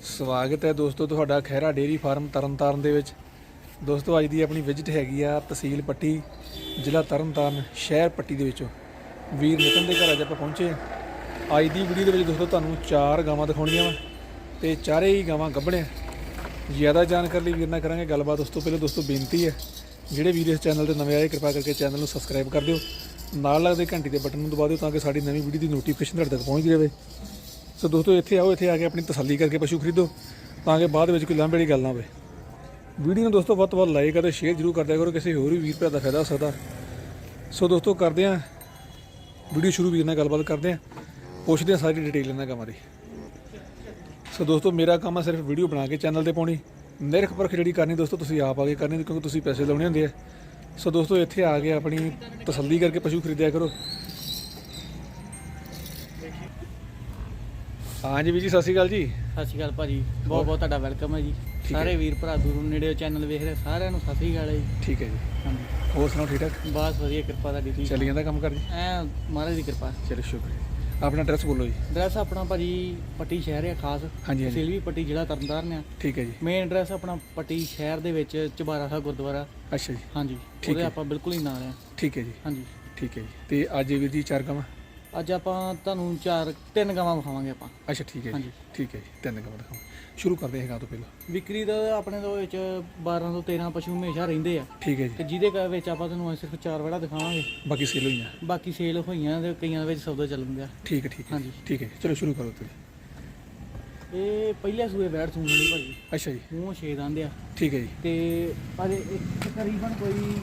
ਸਵਾਗਤ ਹੈ ਦੋਸਤੋ ਤੁਹਾਡਾ ਖਹਿਰਾ ਡੇਰੀ ਫਾਰਮ ਤਰਨਤਾਰਨ ਦੇ ਵਿੱਚ। ਦੋਸਤੋ, ਅੱਜ ਦੀ ਆਪਣੀ ਵਿਜ਼ਿਟ ਹੈਗੀ ਆ ਤਹਿਸੀਲ ਪੱਟੀ, ਜ਼ਿਲ੍ਹਾ ਤਰਨਤਾਰਨ, ਸ਼ਹਿਰ ਪੱਟੀ ਦੇ ਵਿੱਚੋਂ। ਵੀਰ ਨਿਤਨ ਦੇ ਘਰ ਅੱਜ ਆਪਾਂ ਪਹੁੰਚੇ। ਅੱਜ ਦੀ ਵੀਡੀਓ ਦੇ ਵਿੱਚ ਦੋਸਤੋ ਤੁਹਾਨੂੰ ਚਾਰ ਗਾਵਾਂ ਦਿਖਾਉਣੀਆਂ ਵਾ ਤੇ ਚਾਰੇ ਹੀ ਗਾਵਾਂ ਗੱਭਣੇ ਜ਼ਿਆਦਾ ਜਾਣਕਾਰੀ ਲਈ ਵੀਰ ਨਾਲ ਕਰਾਂਗੇ ਗੱਲਬਾਤ। ਉਸ ਤੋਂ ਪਹਿਲਾਂ ਦੋਸਤੋ ਬੇਨਤੀ ਹੈ, ਜਿਹੜੇ ਵੀਰ ਇਸ ਚੈਨਲ ਤੇ ਨਵੇਂ ਆਏ, ਕਿਰਪਾ ਕਰਕੇ ਚੈਨਲ ਨੂੰ ਸਬਸਕ੍ਰਾਈਬ ਕਰ ਦਿਓ। ਨਾਲ ਲੱਗਦੇ ਘੰਟੀ ਦੇ ਬਟਨ ਨੂੰ ਦਬਾ ਦਿਓ ਤਾਂ ਕਿ ਸਾਡੀ ਨਵੀਂ ਵੀਡੀਓ ਦੀ ਨੋਟੀਫਿਕੇਸ਼ਨ ਤੁਹਾਡੇ ਤੱਕ ਪਹੁੰਚਦੀ ਰਹੇ। ਸੋ ਦੋਸਤੋ, ਇੱਥੇ ਆਓ, ਇੱਥੇ ਆ ਕੇ ਆਪਣੀ ਤਸੱਲੀ ਕਰਕੇ ਪਸ਼ੂ ਖਰੀਦੋ, ਤਾਂ ਕਿ ਬਾਅਦ ਵਿੱਚ ਕੋਈ ਲਾਂਭੇ ਵਾਲੀ ਗੱਲ ਨਾ ਹੋਵੇ। ਵੀਡੀਓ ਨੂੰ ਦੋਸਤੋ, ਵੱਧ ਤੋਂ ਵੱਧ ਲਾਈਕ ਅਤੇ ਸ਼ੇਅਰ ਜ਼ਰੂਰ ਕਰ ਦਿਆ ਕਰੋ, ਕਿਸੇ ਹੋਰ ਵੀ ਵੀਰ ਭਰਾ ਦਾ ਫਾਇਦਾ ਹੋ ਸਕਦਾ। ਸੋ ਦੋਸਤੋ, ਕਰਦੇ ਹਾਂ ਵੀਡੀਓ ਸ਼ੁਰੂ, ਵੀਰ ਨਾਲ ਗੱਲਬਾਤ ਕਰਦੇ ਹਾਂ। ਪੁੱਛਦੇ ਹਾਂ ਸਾਰੀ ਡਿਟੇਲ ਇਹਨਾਂ ਕੰਮਾਂ ਦੀ। ਸੋ ਦੋਸਤੋ, ਮੇਰਾ ਕੰਮ ਆ ਸਿਰਫ ਵੀਡੀਓ ਬਣਾ ਕੇ ਚੈਨਲ ਤੇ ਪਾਉਣੀ। ਨਿਰਖ ਪਰਖ ਜਿਹੜੀ ਕਰਨੀ ਦੋਸਤੋ, ਤੁਸੀਂ ਆਪ ਆ ਕੇ ਕਰਨੀ, ਕਿਉਂਕਿ ਤੁਸੀਂ ਪੈਸੇ ਲਾਉਣੇ ਹੁੰਦੇ ਆ। ਸੋ ਦੋਸਤੋ, ਇੱਥੇ ਆ ਕੇ ਆਪਣੀ ਤਸੱਲੀ ਕਰਕੇ ਪਸ਼ੂ ਖਰੀਦਿਆ ਕਰੋ। ਹਾਂਜੀ ਵੀਰ ਜੀ ਸਤਿ ਸ਼੍ਰੀ ਅਕਾਲ ਜੀ। ਸਤਿ ਸ਼੍ਰੀ ਅਕਾਲ ਭਾਜੀ ਬਹੁਤ ਬਹੁਤ ਤੁਹਾਡਾ ਵੈਲਕਮ ਹੈ ਜੀ। ਸਾਰੇ ਵੀਰ ਭਰਾ ਦੂਰੋਂ ਨੇੜੇ ਚੈਨਲ ਵੇਖ ਰਹੇ ਸਾਰਿਆਂ ਨੂੰ ਸਤਿ ਸ਼੍ਰੀ ਅਕਾਲ ਜੀ। ਠੀਕ ਹੈ ਜੀ। ਹਾਂਜੀ। ਹੋਰ ਸੁਣਾਓ ਠੀਕ ਠਾਕ? ਬਸ ਵਧੀਆ ਕਿਰਪਾ ਤੁਹਾਡੀ ਠੀਕ ਚੱਲੀ ਜਾਂਦਾ ਕੰਮ ਕਰ ਜੀ? ਐ ਮਹਾਰਾਜ ਦੀ ਕਿਰਪਾ। ਚਲੋ ਸ਼ੁਕਰ ਆਪਣਾ ਐਡਰੈਸ ਬੋਲੋ ਜੀ। ਐਡਰੈਸ ਆਪਣਾ ਭਾਜੀ ਪੱਟੀ ਸ਼ਹਿਰ ਹੈ ਖਾਸ। ਹਾਂਜੀ ਹਾਂਜੀ। ਪੱਟੀ ਜ਼ਿਲ੍ਹਾ ਤਰਨਤਾਰਨ ਆ। ਠੀਕ ਹੈ ਜੀ। ਮੇਨ ਐਡਰੈਸ ਆਪਣਾ ਪੱਟੀ ਸ਼ਹਿਰ ਦੇ ਵਿੱਚ ਚਬਾਰਾ ਸਾਹਿਬ ਗੁਰਦੁਆਰਾ। ਅੱਛਾ ਜੀ। ਹਾਂਜੀ ਉਹਦੇ। ਆਪਾਂ ਬਿਲਕੁਲ ਹੀ ਨਾਲ ਆ। ਠੀਕ ਹੈ ਜੀ। ਹਾਂਜੀ। ਠੀਕ ਹੈ ਜੀ। ਤੇ ਅੱਜ ਵੀਰ ਜੀ ਚਾਰ ਗਾਵਾਂ? ਅੱਜ ਆਪਾਂ ਤੁਹਾਨੂੰ ਚਾਰ ਤਿੰਨ ਗਾਵਾਂ ਵਿਖਾਵਾਂਗੇ ਆਪਾਂ। ਅੱਛਾ ਠੀਕ ਹੈ ਜੀ। ਹਾਂਜੀ। ਠੀਕ ਹੈ ਜੀ ਤਿੰਨ ਗਾਵਾਂ ਦਿਖਾਓ। ਸ਼ੁਰੂ ਕਰਦੇ ਹਾਂ ਗਾਂ ਤੋਂ ਪਹਿਲਾਂ। ਵਿਕਰੀ ਦਾ ਆਪਣੇ ਤੋਂ ਵਿੱਚ 12 ਤੋਂ 13 ਪਸ਼ੂ ਹਮੇਸ਼ਾ ਰਹਿੰਦੇ ਆ। ਠੀਕ ਹੈ ਤੇ ਜੀ ਜਿਹਦੇ ਘਰ ਵਿੱਚ ਆਪਾਂ ਤੁਹਾਨੂੰ ਅੱਜ ਸਿਰਫ ਚਾਰ ਵੜਾ ਦਿਖਾਵਾਂਗੇ। ਬਾਕੀ ਸੇਲ ਹੋਈਆਂ। ਬਾਕੀ ਸੇਲ ਹੋਈਆਂ ਤੇ ਕਈਆਂ ਦੇ ਵਿੱਚ ਸੌਦਾ ਚੱਲਣ ਦਿਆ ਠੀਕ ਹੈ ਠੀਕ ਹੈ। ਹਾਂਜੀ। ਠੀਕ ਹੈ ਚਲੋ ਸ਼ੁਰੂ ਕਰੋ ਤੁਸੀਂ। ਇਹ ਪਹਿਲੇ ਸੂਏ ਬੈਠ ਸੁਣ ਲਈ ਭਾਜੀ। ਅੱਛਾ ਜੀ। ਮੂੰਹ ਛੇ ਦੰਦ ਆ। ਠੀਕ ਹੈ ਜੀ। ਤੇ ਅਜੇ ਇੱਕ ਤਕਰੀਬਨ ਕੋਈ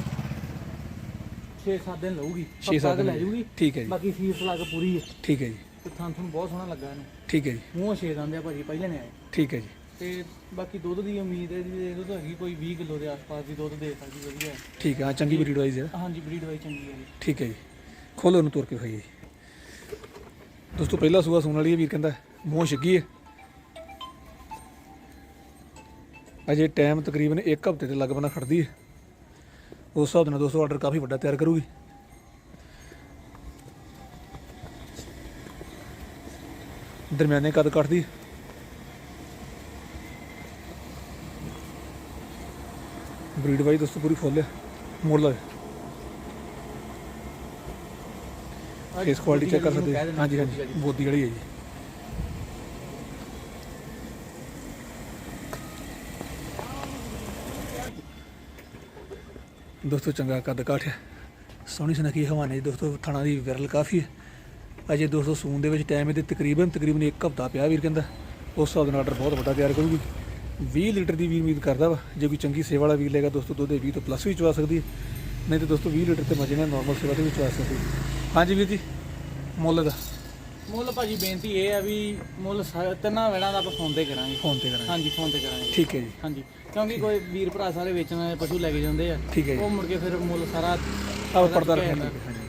6-7 ਦਿਨ ਲਊਗੀ ਛੇ ਸੱਤ ਹਫ਼ਤਾ ਕੁ ਦਿਨ ਲੈ ਜੂਗੀ ਠੀਕ ਹੈ ਜੀ। ਬਾਕੀ ਫੀਸ ਲੱਗ ਪੂਰੀ ਹੈ। ਠੀਕ ਹੈ ਜੀ। ਤੇ ਥਾਂ ਤੁਹਾਨੂੰ ਬਹੁਤ ਸੋਹਣਾ ਲੱਗਾ ਇਹਨੂੰ। ਠੀਕ ਹੈ ਜੀ। ਮੂੰਹ ਛੇ ਦੰਦ ਆ ਭਾਜੀ ਪਹਿਲੇ ਨੇ ਆਏ। ਠੀਕ ਹੈ ਜੀ। ਤੇ ਬਾਕੀ ਦੁੱਧ ਦੀ ਉਮੀਦ ਹੈ ਜੀ ਦੁੱਧ ਹੈਗੀ ਕੋਈ 20 ਕਿਲੋ ਦੇ ਆਸ-ਪਾਸ ਦੀ ਦੁੱਧ ਦੇ ਸਕਦੀ ਵਧੀਆ। ਠੀਕ ਹੈ ਚੰਗੀ ਬਰੀਡ ਵਾਈਜ਼ ਹੈ। ਹਾਂਜੀ ਬਰੀਡ ਵਾਈ ਚੰਗੀ ਹੈ ਜੀ। ਠੀਕ ਹੈ ਜੀ। ਖੋਲੋ ਉਹਨੂੰ ਤੋੜ ਕੇ ਖਾਈਏ ਦੋਸਤੋ ਪਹਿਲਾ ਸੂਆ ਸੂਣ ਵਾਲੀ ਹੈ ਵੀਰ ਕਹਿੰਦਾ ਮੂੰਹ ਛਿੱਗੀ ਹੈ। ਅਜੇ ਟਾਈਮ ਤਕਰੀਬਨ 1 ਹਫ਼ਤੇ ਦੇ ਲਗਭਗ ਖੜਦੀ ਹੈ। ਉਸ ਹਿਸਾਬ ਨਾਲ ਦੋਸਤੋ ਆਰਡਰ ਕਾਫੀ ਵੱਡਾ ਤਿਆਰ ਕਰੂਗੀ ਦਰਮਿਆਨੇ ਕਦ ਕੱਟਦੀ ਹੈ। ਬਰੀਡ ਵਾਈ ਦੋਸਤੋ ਪੂਰੀ ਫੁੱਲ ਹੈ ਮੋੜ ਲਓ ਫੇਸ ਕੁਆਲਿਟੀ ਚੈੱਕ ਕਰ ਸਕਦੇ। ਹਾਂਜੀ ਹਾਂਜੀ ਬੋਦੀ ਵਾਲੀ ਹੈ ਜੀ ਦੋਸਤੋ ਚੰਗਾ ਕੱਦ ਕਾਠ ਹੈ। ਸੋਹਣੀ ਸੁਨੱਖੀ ਹਵਾਨੇ ਦੋਸਤੋ, ਥਣਾ ਦੀ ਵਿਰਲ ਕਾਫੀ ਹੈ। ਅਜੇ ਦੋਸਤੋ ਸੂਨ ਦੇ ਵਿੱਚ ਟਾਈਮ ਇਹਦੇ ਤਕਰੀਬਨ ਤਕਰੀਬਨ ਇੱਕ ਹਫ਼ਤਾ ਪਿਆ ਵੀਰ ਕਹਿੰਦਾ। ਉਸ ਹਿਸਾਬ ਨਾਲ ਆਰਡਰ ਬਹੁਤ ਵੱਡਾ ਤਿਆਰ ਕਰੂਗੀ। 20 ਲੀਟਰ ਦੀ ਵੀ ਉਮੀਦ ਕਰਦਾ ਵਾ, ਜੇ ਕੋਈ ਚੰਗੀ ਸੇਵਾ ਵਾਲਾ ਵੀਰ ਲੇਗਾ ਦੋਸਤੋ, ਦੁੱਧ ਦੇ 20 ਤੋਂ ਪਲੱਸ ਵੀ ਚਵਾ ਸਕਦੀ ਹੈ। ਨਹੀਂ ਤੇ ਦੋਸਤੋ 20 ਲੀਟਰ ਤੇ ਮਜੇ ਨਾਲ ਨਾਰਮਲ ਸੇਵਾ ਤੇ ਵੀ ਚਵਾ ਸਕਦੀ ਹਾਂਜੀ ਵੀਰ ਜੀ, ਮੁੱਲ ਦਾ। ਮੁੱਲ ਭਾਜੀ ਬੇਨਤੀ ਇਹ ਆ ਵੀ ਮੁੱਲ ਸਾ- ਤਿੰਨਾਂ ਵੇੜਾਂ ਦਾ ਆਪਾਂ ਫੋਨ ਤੇ ਕਰਾਂਗੇ। ਫੋਨ ਤੇ ਕਰਾਂਗੇ। ਹਾਂਜੀ ਫੋਨ ਤੇ ਕਰਾਂਗੇ। ਠੀਕ ਹੈ ਜੀ। ਹਾਂਜੀ ਕਿਉਂਕਿ ਕੋਈ ਵੀਰ ਭਰਾ ਸਾਰੇ ਵੇਚਣ ਵਾਲੇ ਪਸ਼ੂ ਲੈ ਕੇ ਜਾਂਦੇ ਆ। ਠੀਕ ਹੈ ਜੀ। ਉਹ ਮੁੜ ਕੇ ਫਿਰ ਮੁੱਲ ਸਾਰਾ ਆਹ ਪਰਦਾ ਰੱਖਣਾ। ਹਾਂਜੀ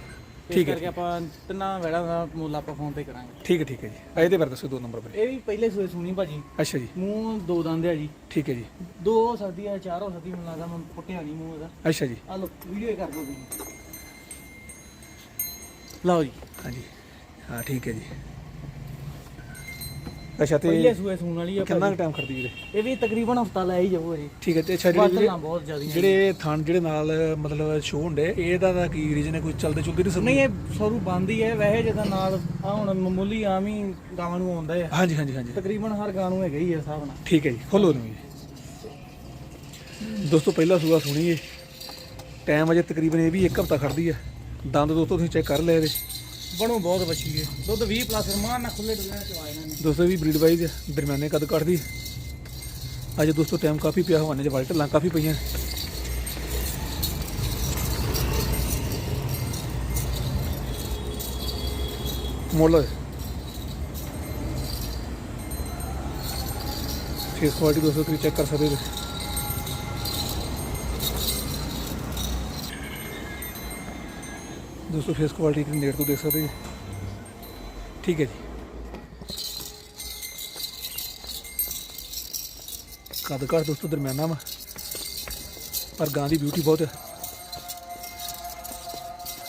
ਠੀਕ ਹੈ ਕਰਕੇ ਆਪਾਂ ਤਿੰਨਾਂ ਵੇੜਾਂ ਦਾ ਮੁੱਲ ਆਪਾਂ ਫੋਨ ਤੇ ਕਰਾਂਗੇ। ਠੀਕ ਹੈ ਠੀਕ ਹੈ ਜੀ। ਇਹਦੇ ਬਾਰੇ ਦੱਸੋ ਦੋ ਨੰਬਰ ਪਰ ਇਹ ਵੀ ਪਹਿਲੇ ਸੂਏ ਸੁਣੀ ਭਾਜੀ। ਅੱਛਾ ਜੀ। ਮੂੰਹ ਦੋ ਦੰਦ ਆ ਜੀ। ਠੀਕ ਹੈ ਜੀ। ਦੋ ਹੋ ਸਕਦੀ ਹੈ ਚਾਰ ਹੋ ਸਕਦੀ ਮੈਨੂੰ ਲੱਗਦਾ ਮੈਂ ਪੁੱਟਿਆ ਨਹੀਂ ਮੂੰਹ ਇਹਦਾ। ਅੱਛਾ ਜੀ। ਆ ਲੋ ਵੀਡੀਓ ਕਰ ਦੋ ਤੁਸੀਂ। ਲਓ ਜੀ। ਹਾਂਜੀ। ਹਾਂ ਠੀਕ ਹੈ ਜੀ। ਅੱਛਾ ਤੇ ਪਹਿਲੇ ਸੂਏ ਸੂਣ ਵਾਲੀ ਆ ਕਿੰਨਾ ਭਾਜੀ। ਟਾਈਮ ਖੜਦੀ ਵੀਰੇ? ਇਹ ਵੀ ਤਕਰੀਬਨ ਹਫਤਾ ਲੈ ਹੀ ਜਾਊਗਾ ਜੀ। ਠੀਕ ਹੈ ਤੇ ਅੱਛਾ ਜਿਹੜੇ ਵੀਰੇ ਬਾਦਲਾਂ ਬਹੁਤ ਜ਼ਿਆਦਾ ਜਿਹੜੇ ਥਣ ਜਿਹੜੇ ਨਾਲ ਮਤਲਬ ਸ਼ੋ ਹੁੰਦੇ ਇਹਦਾ ਦਾ ਕੀ ਰੀਜਨ ਹੈ? ਕੋਈ ਚੱਲਦੇ ਚੁਲਦੇ ਨਹੀਂ ਸਭ ਨਹੀਂ ਇਹ ਸਰੂ ਬੰਦ ਹੀ ਹੈ। ਵੈਸੇ ਜਿਹਦਾ ਨਾਲ ਆ ਹੁਣ ਮਾਮੂਲੀ ਆਮ ਹੀ ਗਾਵਾਂ ਨੂੰ ਆਉਂਦਾ ਹੈ। ਹਾਂਜੀ ਹਾਂਜੀ ਹਾਂਜੀ। ਤਕਰੀਬਨ ਹਰ ਗਾਂ ਨੂੰ ਹੈਗਾ ਹੀ ਹੈ ਹਿਸਾਬ ਨਾਲ। ਠੀਕ ਹੈ ਜੀ ਖੋਲੋ ਨੂੰ ਜੀ। ਦੋਸਤੋ ਪਹਿਲਾ ਸੂਆ ਸੁਣੀਏ ਟਾਈਮ ਅਜੇ ਤਕਰੀਬਨ ਇਹ ਵੀ ਇੱਕ ਹਫ਼ਤਾ ਖੜਦੀ ਹੈ। ਦੰਦ ਦੋਸਤੋ ਤੁਸੀਂ ਚੈੱਕ ਕਰ ਲਿਆ ਇਹਦੇ। ਬਣੋ ਬਹੁਤ ਬੱਚੀ ਹੈ। ਦੁੱਧ 20 ਪਲੱਸ ਰਮਾਨ ਨਾਲ ਖੁੱਲੇ ਡੁੱਲੇ ਚ ਆਏ ਨੇ। ਦੋਸਤੋ ਵੀ ਬਰੀਡ ਵਾਈਜ਼ ਦਰਮਿਆਨੇ ਕਦ ਕੱਢਦੀ? ਹੈ। ਦੋਸਤੋ ਟਾਈਮ ਕਾਫੀ ਪਿਆ, ਹਵਾਨੇ ਚ ਵਾਈਟ ਲਾਂ ਕਾਫੀ ਪਈਆਂ। ਮੁੱਲ। ਫੇਸ ਕੁਆਲਿਟੀ ਦੋਸਤੋ ਤੁਸੀਂ ਚੈੱਕ ਕਰ ਸਕਦੇ ਹੋ। ਦੋਸਤੋ ਫੇਸ ਕੁਆਲਿਟੀ ਤੁਸੀਂ ਨੇੜ ਤੋਂ ਦੇਖ ਸਕਦੇ ਹੋ ਠੀਕ ਹੈ ਜੀ। ਕੱਦ ਘਰ ਦੋਸਤੋ ਦਰਮਿਆਨਾ ਵਾ। ਪਰ ਗਾਂ ਦੀ ਬਿਊਟੀ ਬਹੁਤ ਹੈ।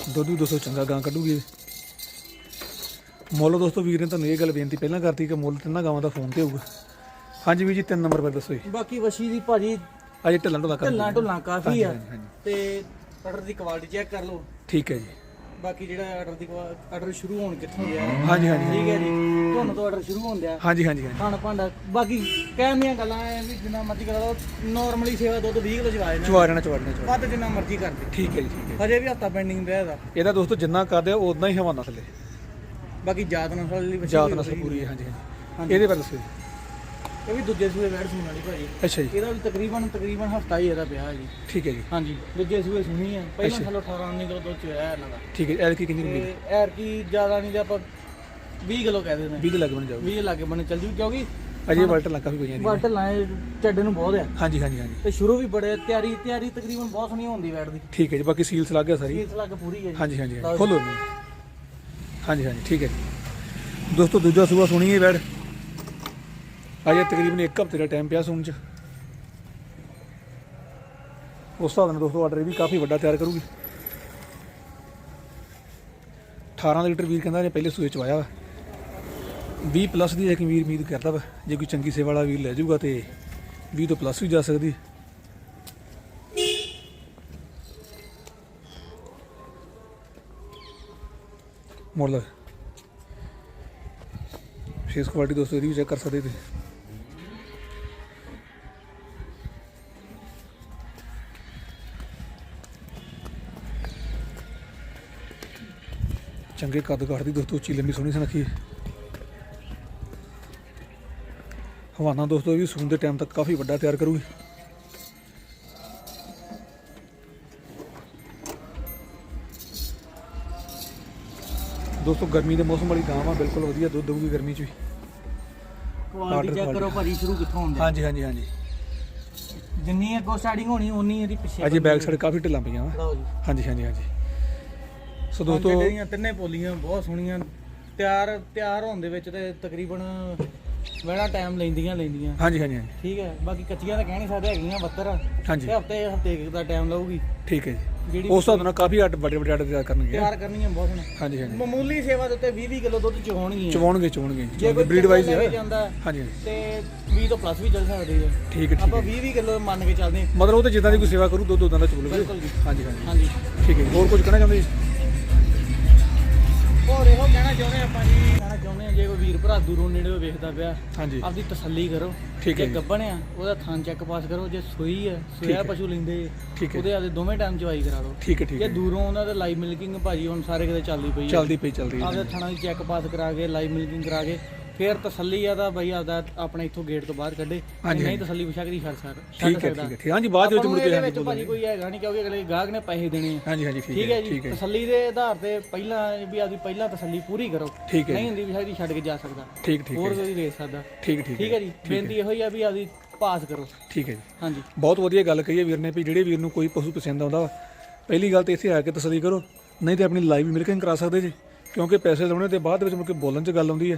ਦੁੱਧ ਵੀ ਦੋਸਤੋ ਚੰਗਾ ਗਾਂ ਕੱਢੂਗੀ। ਮੁੱਲ ਦੋਸਤੋ ਵੀਰ ਨੇ ਤੁਹਾਨੂੰ ਇਹ ਗੱਲ ਬੇਨਤੀ ਪਹਿਲਾਂ ਕਰਤੀ ਕਿ ਮੁੱਲ ਤਿੰਨਾਂ ਗਾਵਾਂ ਦਾ ਫੋਨ ਤੇ ਹੋਊਗਾ। ਹਾਂਜੀ ਵੀਰ ਜੀ ਤਿੰਨ ਨੰਬਰ ਪਰ ਦੱਸੋ ਜੀ। ਬਾਕੀ ਵਸ਼ੀ ਦੀ ਭਾਜੀ ਅਜੇ ਢਿੱਲਾਂ ਢੁੱਲਾਂ ਕਰ ਢਿੱਲਾਂ ਢੁੱਲਾਂ ਕਾਫੀ ਆ। ਤੇ ਆਰਡਰ ਦੀ ਕੁਆਲਿਟੀ ਚੈੱਕ ਕਰ ਲਓ। ਠੀਕ ਹੈ ਜੀ। ਬਾਕੀ ਜਿਹੜਾ ਆਰਡਰ ਦੀ ਆਰਡਰ ਸ਼ੁਰੂ ਹੋਣ ਕਿੱਥੋਂ ਗਿਆ। ਹਾਂਜੀ ਹਾਂਜੀ। ਠੀਕ ਹੈ ਜੀ। ਤੁਹਾਨੂੰ ਤੋਂ ਆਰਡਰ ਸ਼ੁਰੂ ਹੋਣ ਦਿਆ ਹਾਂਜੀ ਹਾਂਜੀ ਹਾਂਜੀ। ਖਾਣ ਭਾਂਡਾ। ਬਾਕੀ ਕਹਿਣ ਦੀਆਂ ਗੱਲਾਂ ਐ ਵੀ ਜਿੰਨਾ ਮਰਜ਼ੀ ਕਰਾ ਲਓ ਨਾਰਮਲੀ ਸੇਵਾ ਦੁੱਧ 20 ਕਿਲੋ ਚਵਾ ਦੇਣਾ ਚਵਾਰਨਾ ਚਵਾਰਨਾ ਚਵਾਰਨਾ ਵੱਧ ਜਿੰਨਾ ਮਰਜ਼ੀ ਕਰ ਦੇ। ਠੀਕ ਹੈ ਜੀ ਠੀਕ ਹੈ। ਹਜੇ ਵੀ ਹਫਤਾ ਪੈਂਡਿੰਗ ਪਿਆ ਇਹਦਾ। ਇਹਦਾ ਦੋਸਤੋ ਜਿੰਨਾ ਕਰਦੇ ਆ ਉਦਾਂ ਹੀ ਹਵਾਨਾ ਥੱਲੇ। ਬਾਕੀ ਜਾਤ ਨਸਲ ਲਈ ਵੱਛੀ ਜਾਤ ਹੋਈ ਨਸਲ ਹੋਈ ਪੂਰੀ ਹੈ। ਹਾਂਜੀ ਹਾਂਜੀ। ਹਾਂਜੀ। ਇਹਦੇ ਬਾਰੇ ਦੱਸੋ ਜੀ ਇਹ ਵੀ ਦੂਜੇ ਸੂਏ ਵੈੜ ਸੂਣ ਵਾਲੀ ਭਾਜੀ। ਅੱਛਾ ਜੀ। ਇਹਦਾ ਵੀ ਤਕਰੀਬਨ ਤਕਰੀਬਨ ਹਫਤਾ ਹੀ ਇਹਦਾ ਪਿਆ ਜੀ। ਠੀਕ ਹੈ ਜੀ। ਹਾਂਜੀ ਦੂਜੇ ਸੂਏ ਸੁਣੀ ਆ। ਪਹਿਲਾਂ। ਸਾਲੋ 18 19 ਕਿਲੋ ਦੁੱਧ ਚ ਹੋਇਆ ਇਹਨਾਂ ਦਾ। ਠੀਕ ਹੈ ਐਲ ਕੀ ਕਿੰਨੀ ਤੇ ਐਰ ਕੀ ਜ਼ਿਆਦਾ ਨਹੀਂ ਤੇ ਆਪਾਂ 20 ਕਿਲੋ ਕਹਿ ਦਿੰਦੇ 20 ਲੱਗ ਬਣ ਜਾਊ 20 ਲਾਗੇ ਬਣੇ ਚੱਲ ਜੂ ਕਿਉਂਕਿ ਅਜੇ ਵਲਟ ਲੱਗਾ ਵੀ ਪਈਆਂ ਨੇ। ਵੱਟ ਲਾਏ ਚੱਡੇ ਨੂੰ ਬਹੁਤ ਆ। ਹਾਂਜੀ ਹਾਂਜੀ ਹਾਂਜੀ। ਤੇ ਸ਼ੁਰੂ ਵੀ ਬੜੇ ਤਿਆਰੀ ਤਿਆਰੀ ਤਕਰੀਬਨ ਬਹੁਤ ਸੋਹਣੀ ਹੁੰਦੀ ਵੈੜ ਦੀ। ਠੀਕ ਹੈ ਜੀ ਬਾਕੀ ਸੀਲਸ ਲੱਗ ਗਿਆ ਸਾਰੀ। ਇਸ ਲੱਗ ਪੂਰੀ ਹੈ ਜੀ। ਹਾਂਜੀ ਹਾਂਜੀ ਜੀ। ਖੋਲੋ ਨਹੀਂ ਹਾਂਜੀ ਹਾਂਜੀ ਠੀਕ ਹੈ ਜੀ। ਦੋਸਤੋ ਦੂਜਾ ਸੂਆ ਸੁਣੀਏ ਬੈਡ ਅਜੇ ਤਕਰੀਬਨ 1 ਹਫ਼ਤੇ ਦਾ ਟਾਈਮ ਪਿਆ ਸੁਣ ਚ। ਉਸ ਹਿਸਾਬ ਨਾਲ ਦੋਸਤੋ ਆਰਡਰ ਵੀ ਕਾਫੀ ਵੱਡਾ ਤਿਆਰ ਕਰੂਗੀ। 18 ਲੀਟਰ ਵੀਰ ਕਹਿੰਦਾ ਨੇ ਪਹਿਲੇ ਸੂਏ ਚ ਆਇਆ ਵਾ। 20 ਪਲੱਸ ਦੀ ਇੱਕ ਵੀਰ ਉਮੀਦ ਕਰਦਾ ਵਾ, ਜੇ ਕੋਈ ਚੰਗੀ ਸੇਵਾ ਵਾਲਾ ਵੀਰ ਲੈ ਜਾਊਗਾ ਤੇ 20 ਤੋਂ ਪਲੱਸ ਵੀ ਜਾ ਸਕਦੀ। ਮੋੜ ਲੈ ਫੇਸ ਕੁਆਲਿਟੀ ਦੋਸਤੋ ਇਹਦੀ ਵੀ ਚੈੱਕ ਕਰ ਸਕਦੇ ਤੁਸੀਂ। ਚੰਗੇ ਕੱਦ ਕੱਢਦੀ ਦੋਸਤੋ ਉੱਚੀ ਲੰਮੀ ਸੋਹਣੀ ਸੁਨੱਖੀ। ਹਵਾਨਾ ਦੋਸਤੋ ਵੀ ਸੂਣ ਦੇ ਟਾਈਮ ਤੱਕ ਕਾਫੀ ਵੱਡਾ ਤਿਆਰ ਕਰੂਗੀ। ਦੋਸਤੋ ਗਰਮੀ ਦੇ ਮੌਸਮ ਵਾਲੀ ਗਾਂ ਆ ਬਿਲਕੁਲ ਵਧੀਆ ਦੁੱਧ ਦਊਗੀ ਗਰਮੀ 'ਚ ਵੀ। ਕੁਆਲਿਟੀ ਚੈੱਕ ਕਰੋ। ਭਾਜੀ ਸ਼ੁਰੂ ਕਿੱਥੋਂ ਹੁੰਦੇ? ਹਾਂਜੀ ਹਾਂਜੀ ਹਾਂਜੀ। ਜਿੰਨੀ ਅੱਗੋਂ ਸਟਾਰਟਿੰਗ ਹੋਣੀ ਉਨੀ ਇਹਦੀ ਪਿੱਛੇ ਅਜੇ ਬੈਕ ਸਾਈਡ ਕਾਫੀ ਢਿੱਲਾਂ ਪਈਆਂ ਵਾ। ਲਓ ਜੀ। ਹਾਂਜੀ ਹਾਂਜੀ ਹਾਂਜੀ। ਸੋ ਦੋਸਤੋ ਦੀਆਂ ਤਿੰਨੇ ਪੋਲੀਆਂ ਬਹੁਤ ਸੋਹਣੀਆਂ। ਤਿਆਰ ਤਿਆਰ ਹੋਣ ਦੇ ਵਿੱਚ ਤੇ ਤਕਰੀਬਨ ਬੜਾ ਟਾਈਮ ਲੈਂਦੀਆਂ ਲੈਂਦੀਆਂ। ਹਾਂਜੀ ਹਾਂਜੀ ਹਾਂਜੀ। ਠੀਕ ਹੈ ਬਾਕੀ ਕੱਚੀਆਂ ਤਾਂ ਕਹਿ ਨਹੀਂ ਸਕਦੇ ਹੈਗੀਆਂ 72 ਹਾਂਜੀ। ਤੇ ਹਫ਼ਤੇ ਹਫ਼ਤੇ ਦਾ ਟਾਈਮ ਲਊਗੀ। ਠੀਕ ਹੈ ਜੀ। ਜਿਹੜੀ ਉਸ ਹਿਸਾਬ ਨਾਲ ਕਾਫੀ ਅੱਡ ਵੱਡੇ ਵੱਡੇ ਅੱਡ ਤਿਆਰ ਕਰਨਗੇ। ਤਿਆਰ ਕਰਨੀਆਂ ਬਹੁਤ ਸੋਹਣਾ ਹਾਂਜੀ ਹਾਂਜੀ। ਮਾਮੂਲੀ ਸੇਵਾ ਦੇ ਉੱਤੇ 20 20 ਕਿਲੋ ਦੁੱਧ ਚਵਾਉਣਗੀਆਂ। ਚਵਾਉਣਗੇ ਚਵਾਉਣਗੇ। ਜੇ ਕੋਈ ਬਰੀਡ ਵਾਈਜ਼ ਲੈ ਕੇ ਹੈ ਹਾਂਜੀ ਹਾਂਜੀ। ਤੇ 20 ਤੋਂ ਪਲੱਸ ਵੀ ਚੱਲ ਸਕਦੇ ਆ। ਠੀਕ ਹੈ ਠੀਕ ਆਪਾਂ ਹੈ। 20 20 ਕਿਲੋ ਮੰਨ ਕੇ ਚੱਲਦੇ ਹਾਂ। ਮਤਲਬ ਉਹ ਤੇ ਜਿੱਦਾਂ ਦੀ ਕੋਈ ਸੇਵਾ ਕਰੂ ਦੁੱਧ ਉਦਾਂ ਦਾ ਚੁਲੂਗੇ ਬਿਲਕੁਲ ਜੀ। ਹਾਂਜੀ ਹਾਂਜੀ। ਹਾਂਜੀ। ਠੀਕ ਹੈ ਜੀ। ਹੋਰ ਕੁਝ ਕਹਿਣਾ ਚਾਹੁੰਦੇ ਜੀ? ਹੋਰ ਇਹੋ ਕਹਿਣਾ ਚਾਹੁੰਦੇ ਆਪਾਂ ਜੀ। ਕਹਿਣਾ ਚਾਹੁੰਦੇ ਆ ਜੇ ਕੋਈ ਵੀਰ ਭਰਾ ਦੂਰੋਂ ਨੇੜੇ ਵੇਖਦਾ ਪਿਆ ਹਾਂਜੀ। ਆਪਦੀ ਤਸੱਲੀ ਕਰੋ। ਠੀਕ ਹੈ। ਗੱਬਣ ਆ ਉਹਦਾ ਥਾਂ ਚੈੱਕ ਪਾਸ ਕਰੋ ਜੇ ਸੂਈ ਹੈ ਸੋਇਆ। ਪਸ਼ੂ ਲੈਂਦੇ ਉਹਦੇ ਆਦੇ ਦੋਵੇਂ ਟਾਈਮ ਚਵਾਈ ਕਰਾ ਦਿਓ ਠੀਕ ਹੈ ਠੀਕ ਜੇ ਹੈ। ਦੂਰੋਂ ਉਹਨਾਂ ਦੇ ਲਾਈਵ ਮਿਲਕਿੰਗ ਭਾਜੀ ਹੁਣ ਸਾਰੇ ਕਿਤੇ ਚੱਲਦੀ ਪਈ ਚੱਲਦੀ ਪਈ ਚੱਲਦੀ ਆਪਦੇ ਥਾਣਾ ਦੀ ਚੈੱਕ ਪਾਸ ਕਰਾ ਕੇ ਲਾਈਵ ਮਿਲਕਿੰਗ ਕਰਾ ਕੇ ਫਿਰ ਤਸੱਲੀ ਆ ਤਾਂ ਬਈ ਆਪਦਾ ਆਪਣੇ ਇੱਥੋਂ ਗੇਟ ਤੋਂ ਬਾਹਰ ਕੱਢੇ। ਹਾਂਜੀ, ਨਹੀਂ ਤਸੱਲੀ ਵਿਸ਼ਾ ਦੀ ਛੱਡ ਸਕਦਾ ਠੀਕ ਹੈ ਠੀਕ ਹੈ ਠੀਕ ਹਾਂਜੀ ਬਾਅਦ ਵਿੱਚ ਮੁੜ ਕੇ ਹਾਂਜੀ ਭਾਜੀ ਕੋਈ ਹੈਗਾ ਨਹੀਂ ਕਿਉਂਕਿ ਅਗਲੇ ਗਾਹਕ ਨੇ ਪੈਸੇ ਦੇਣੇ ਆ। ਹਾਂਜੀ ਹਾਂਜੀ ਠੀਕ ਹੈ ਜੀ। ਠੀਕ ਹੈ। ਤਸੱਲੀ ਦੇ ਆਧਾਰ ਤੇ ਪਹਿਲਾਂ ਵੀ ਆਪਦੀ ਪਹਿਲਾਂ ਤਸੱਲੀ ਪੂਰੀ ਕਰੋ। ਠੀਕ ਹੈ ਨਹੀਂ। ਹੁੰਦੀ ਵੀ ਹੀ ਛੱਡ ਕੇ ਜਾ ਸਕਦਾ। ਠੀਕ ਠੀਕ ਹੋਰ ਕੋਈ ਵੇਚ ਸਕਦਾ। ਠੀਕ ਠੀਕ ਠੀਕ ਹੈ ਜੀ। ਬੇਨਤੀ ਇਹੋ ਹੀ ਆ ਵੀ ਆਪਦੀ ਪਾਸ ਕਰੋ। ਠੀਕ ਹੈ ਜੀ। ਹਾਂਜੀ। ਬਹੁਤ ਵਧੀਆ ਗੱਲ ਕਹੀ ਹੈ ਵੀਰ ਨੇ ਵੀ ਜਿਹੜੇ ਵੀਰ ਨੂੰ ਕੋਈ ਪਸ਼ੂ ਪਸੰਦ ਆਉਂਦਾ ਵਾ ਪਹਿਲੀ ਗੱਲ ਤੇ ਇੱਥੇ ਆ ਕੇ ਤਸੱਲੀ ਕਰੋ। ਨਹੀਂ ਤੇ ਆਪਣੀ ਲਾਈਵ ਮਿਲਕਿੰਗ ਕਰਾ ਸਕਦੇ ਜੀ। ਕਿਉਂਕਿ ਪੈਸੇ ਲਾਉਣੇ ਤੇ ਬਾਅਦ ਵਿੱਚ ਮੁੜ ਕੇ ਬੋਲਣ 'ਚ ਗੱਲ ਆਉਂਦੀ ਹੈ।